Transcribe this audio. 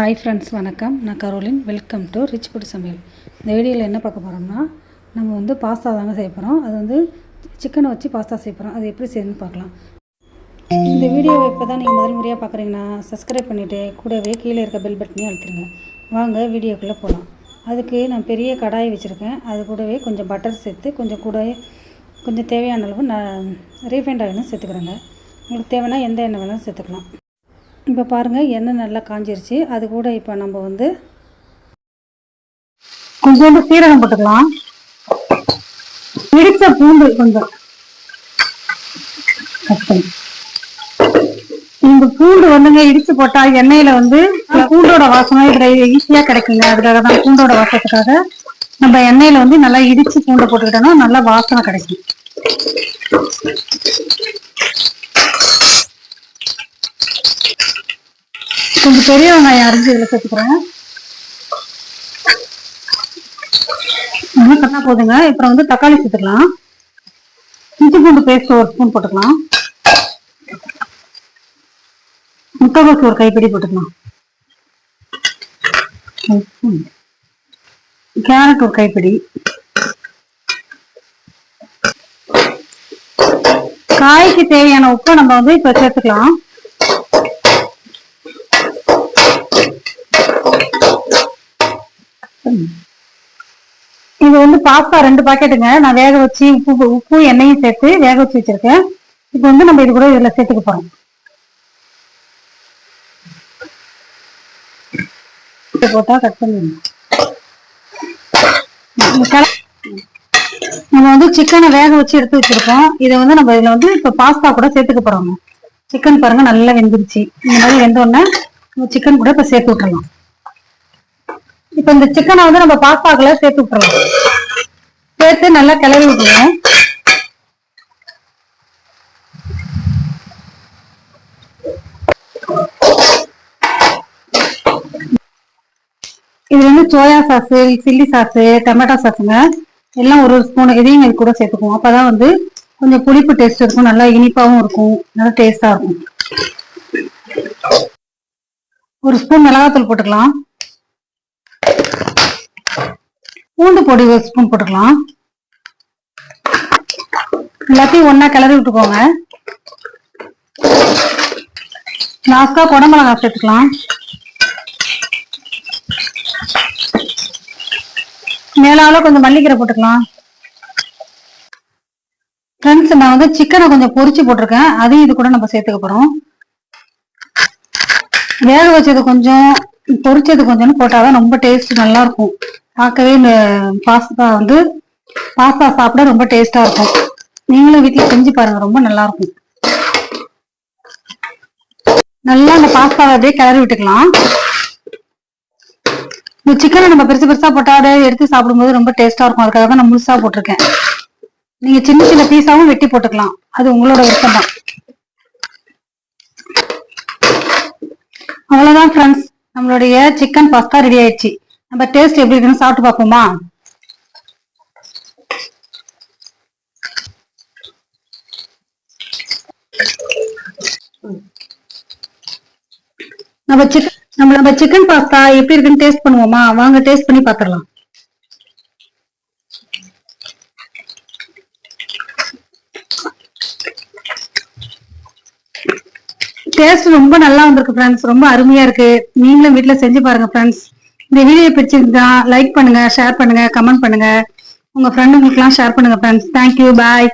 Hi friends வணக்கம். நான் Caroline. Welcome to rich food சமையல் இந்த வீடியோவில் என்ன பார்க்க போகிறோம்னா நம்ம வந்து பாஸ்தா தாங்க செய்ய போகிறோம் அது வந்து சிக்கனை வச்சு பாஸ்தா செய்ய போகிறோம் அது எப்படி செய்யணும்னு பார்க்கலாம். இந்த வீடியோவை இப்போ தான் நீங்கள் முதல் முறையாக பார்க்குறீங்கன்னா சப்ஸ்கிரைப் பண்ணிவிட்டு கூடவே கீழே இருக்க பெல் பட்டனையும் அழுத்திருங்க. வாங்க வீடியோக்குள்ளே போகலாம் அதுக்கு நான் பெரிய கடாய் வச்சுருக்கேன். அது கூடவே கொஞ்சம் பட்டர் சேர்த்து கொஞ்சம் கூட கொஞ்சம் தேவையான அளவு நான் ரீஃபைண்ட் ஆயிலும் சேர்த்துக்கிறேங்க. உங்களுக்கு தேவைன்னா எந்த எண்ணெய் வேணாலும் சேர்த்துக்கலாம். இப்போ பாருங்கள் எண்ணெய் நல்லா காஞ்சிருச்சு. அது கூட இப்போ நம்ம வந்து கொஞ்சோண்டு சீரகம் போட்டுக்கலாம். இடிச்ச பூண்டு கொஞ்சம் இந்த பூண்டு வந்துங்க இடிச்சு போட்டா எண்ணெயில வந்து பூண்டோட வாசனை இதுல ஈஸியா கிடைக்குங்க. அதுக்காக தான் பூண்டோட வாசத்துக்காக நம்ம எண்ணெயில வந்து நல்லா இடிச்சு பூண்டை போட்டுக்கிட்டோம்னா நல்லா வாசனை கிடைக்கும். கொஞ்சம் பெரிய வெங்காயம் அரிஞ்சு இதில் சேர்த்துக்கிறேன். இன்னும் கண்ணா போதுங்க. அப்புறம் வந்து தக்காளி சேர்த்துக்கலாம். இஞ்சி பூண்டு பேஸ்ட் ஒரு ஸ்பூன் போட்டுக்கலாம். முட்டைகோஸ் ஒரு கைப்பிடி போட்டுக்கலாம். கேரட் ஒரு கைப்பிடி. காய்க்கு தேவையான உப்பை நம்ம வந்து இப்போ சேர்த்துக்கலாம். இது வந்து பாஸ்தா ரெண்டு பாக்கெட்டுங்க. நான் வேக வச்சு உப்பு உப்பு எண்ணெயும் சேர்த்து வேக வச்சு வச்சிருக்கேன். இப்போ வந்து நம்ம இது கூட இதுல சேர்த்துக்க போறோம். போட்டா கட் பண்ணிடணும் நம்ம வந்து சிக்கனை வேக வச்சு எடுத்து வச்சிருக்கோம். இதை வந்து நம்ம இதுல வந்து இப்போ பாஸ்தா கூட சேர்த்துக்க போறோம் சிக்கன் பாருங்க நல்லா வெந்துருச்சு. இந்த மாதிரி வெந்தோடனே சிக்கன் கூட இப்போ சேர்த்து விட்டுறலாம். இப்போ இந்த சிக்கனை வந்து நம்ம பாஸ்தாக்குள்ள சேர்த்து விட்டுறலாம். சேர்த்து நல்லா கிளறி விட்டுருவோம் இது வந்து soya sauce chilli sauce tomato சாஸுங்க எல்லாம் ஒரு ஒரு ஸ்பூன் இதையும் இது கூட சேர்த்துக்குவோம். அப்பதான் வந்து கொஞ்சம் புளிப்பு டேஸ்ட் இருக்கும். நல்லா இனிப்பாகவும் இருக்கும். நல்லா டேஸ்டா இருக்கும். ஒரு ஸ்பூன் மிளகாத்தூள் போட்டுக்கலாம். பூண்டு பொடி ஒரு ஸ்பூன் போட்டுக்கலாம். எல்லாத்தையும் ஒன்னா கிளறி விட்டுக்கோங்க. லாஸ்டா குடமிளகா சேர்த்துக்கலாம். மேலால கொஞ்சம் மல்லிக்கீரை போட்டுக்கலாம். ஃப்ரெண்ட்ஸ் நான் வந்து சிக்கனை கொஞ்சம் பொரிச்சு போட்டிருக்கேன். அதையும் இது கூட நம்ம சேர்த்துக்க போறோம். வேக வச்சது கொஞ்சம் பொரிச்சது கொஞ்சம் போட்டாதான் ரொம்ப டேஸ்ட் நல்லா இருக்கும். பார்க்கவே இந்த பாஸ்தா வந்து பாஸ்தா சாப்பிட ரொம்ப டேஸ்டா இருக்கும். நீங்களும் வீட்டுல செஞ்சு பாருங்க ரொம்ப நல்லா இருக்கும். நல்லா அந்த பாஸ்தாவை அப்படியே கிளறி விட்டுக்கலாம். இந்த சிக்கனை நம்ம பெருசு பெருசா போட்டா எடுத்து சாப்பிடும்போது ரொம்ப டேஸ்டா இருக்கும். அதுக்காக தான் நான் முழுசா போட்டிருக்கேன். நீங்க சின்ன சின்ன பீஸாவும் வெட்டி போட்டுக்கலாம். அது உங்களோட விருப்பம் தான். அவ்வளவுதான் ஃப்ரெண்ட்ஸ் நம்மளுடைய சிக்கன் பாஸ்தா ரெடி ஆயிடுச்சு. நம்ம டேஸ்ட் எப்படி இருக்குன்னு சாப்பிட்டு பார்ப்போமா? நம்ம சிக்கன் நம்ம நம்ம சிக்கன் பாஸ்தா எப்படி இருக்குன்னு டேஸ்ட் பண்ணுவோமா? வாங்க டேஸ்ட் பண்ணி பாத்திரலாம் டேஸ்ட் ரொம்ப நல்லா வந்திருக்கு ஃப்ரெண்ட்ஸ் ரொம்ப அருமையா இருக்கு. நீங்களும் வீட்டுல செஞ்சு பாருங்க ஃப்ரெண்ட்ஸ் இந்த வீடியோ பிடிச்சிருந்தா லைக் பண்ணுங்க ஷேர் பண்ணுங்க கமெண்ட் பண்ணுங்க. உங்க ஃப்ரெண்டுங்களுக்குலாம் ஷேர் பண்ணுங்க ஃப்ரெண்ட்ஸ் தேங்க்யூ பாய்